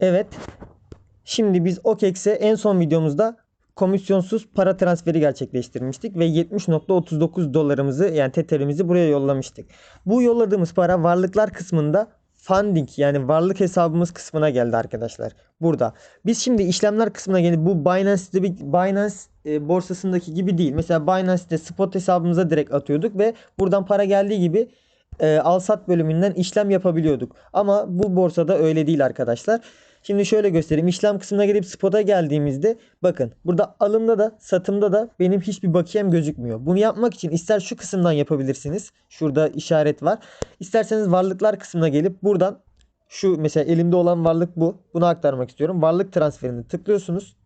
Evet. Şimdi biz OKEX'e en son videomuzda komisyonsuz para transferi gerçekleştirmiştik ve 70.39 dolarımızı yani TTR'imizi buraya yollamıştık. Bu yolladığımız para varlıklar kısmında funding yani varlık hesabımız kısmına geldi arkadaşlar. Burada. Biz şimdi işlemler kısmına gelip bu Binance'de bir Binance e, borsasındaki gibi değil. Mesela Binance'de spot hesabımıza direkt atıyorduk ve buradan para geldiği gibi e, al-sat bölümünden işlem yapabiliyorduk. Ama bu borsada öyle değil arkadaşlar. Şimdi şöyle göstereyim. İşlem kısmına gelip spot'a geldiğimizde bakın burada alımda da satımda da benim hiçbir bakiyem gözükmüyor. Bunu yapmak için ister şu kısımdan yapabilirsiniz. Şurada işaret var. İsterseniz varlıklar kısmına gelip buradan şu mesela elimde olan varlık bu. Bunu aktarmak istiyorum. Varlık transferini tıklıyorsunuz.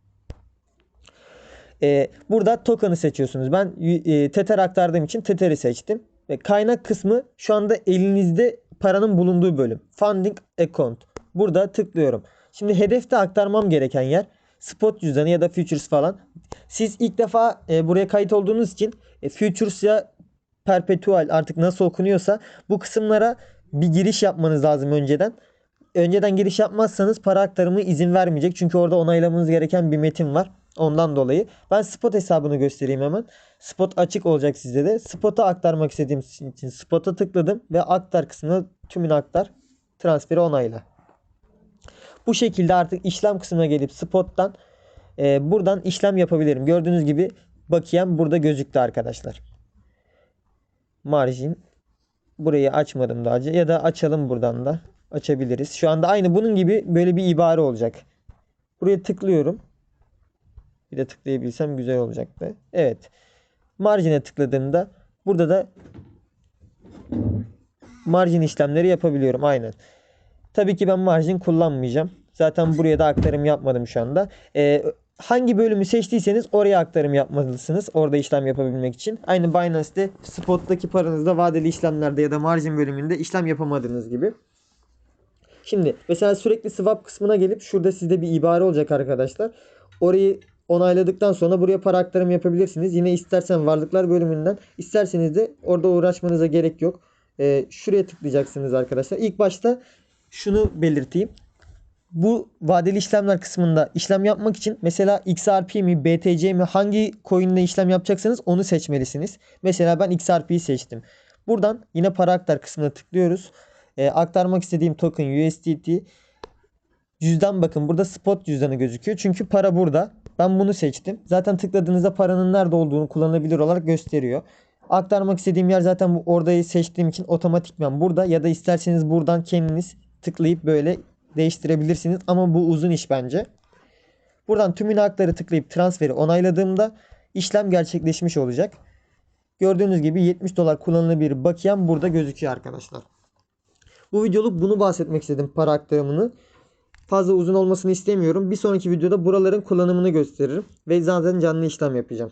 Ee, burada token'ı seçiyorsunuz. Ben e, Tether aktardığım için Tether'i seçtim. Ve kaynak kısmı şu anda elinizde paranın bulunduğu bölüm. Funding account. Burada tıklıyorum. Şimdi hedefte aktarmam gereken yer spot cüzdanı ya da futures falan. Siz ilk defa e, buraya kayıt olduğunuz için e, futures ya perpetual artık nasıl okunuyorsa bu kısımlara bir giriş yapmanız lazım önceden. Önceden giriş yapmazsanız para aktarımı izin vermeyecek. Çünkü orada onaylamanız gereken bir metin var. Ondan dolayı. Ben spot hesabını göstereyim hemen. Spot açık olacak sizde de. Spot'a aktarmak istediğim için spot'a tıkladım ve aktar kısmına tümünü aktar. Transferi onayla. Bu şekilde artık işlem kısmına gelip spot'tan e, buradan işlem yapabilirim. Gördüğünüz gibi bakiyem burada gözüktü arkadaşlar. Marjin burayı açmadım daha önce ya da açalım buradan da açabiliriz. Şu anda aynı bunun gibi böyle bir ibare olacak. Buraya tıklıyorum. Bir de tıklayabilsem güzel olacaktı. Evet. Marjine tıkladığımda burada da marjin işlemleri yapabiliyorum. Aynen. Tabii ki ben marjin kullanmayacağım. Zaten buraya da aktarım yapmadım şu anda. Ee, hangi bölümü seçtiyseniz oraya aktarım yapmalısınız. Orada işlem yapabilmek için. Aynı Binance'de spot'taki paranızda vadeli işlemlerde ya da marjin bölümünde işlem yapamadığınız gibi. Şimdi mesela sürekli swap kısmına gelip şurada sizde bir ibare olacak arkadaşlar. Orayı onayladıktan sonra buraya para aktarım yapabilirsiniz. Yine istersen varlıklar bölümünden isterseniz de orada uğraşmanıza gerek yok. Ee, şuraya tıklayacaksınız arkadaşlar. İlk başta şunu belirteyim. Bu vadeli işlemler kısmında işlem yapmak için mesela XRP mi, BTC mi hangi coin'le işlem yapacaksanız onu seçmelisiniz. Mesela ben XRP'yi seçtim. Buradan yine para aktar kısmına tıklıyoruz. Ee, aktarmak istediğim token USDT cüzdan bakın burada spot cüzdanı gözüküyor. Çünkü para burada. Ben bunu seçtim. Zaten tıkladığınızda paranın nerede olduğunu kullanılabilir olarak gösteriyor. Aktarmak istediğim yer zaten bu orayı seçtiğim için otomatikman burada ya da isterseniz buradan kendiniz tıklayıp böyle değiştirebilirsiniz ama bu uzun iş bence. Buradan tümünü aktarı tıklayıp transferi onayladığımda işlem gerçekleşmiş olacak. Gördüğünüz gibi 70 dolar kullanılabilir bakiyem burada gözüküyor arkadaşlar. Bu videoluk bunu bahsetmek istedim para aktarımını. Fazla uzun olmasını istemiyorum. Bir sonraki videoda buraların kullanımını gösteririm. Ve zaten canlı işlem yapacağım.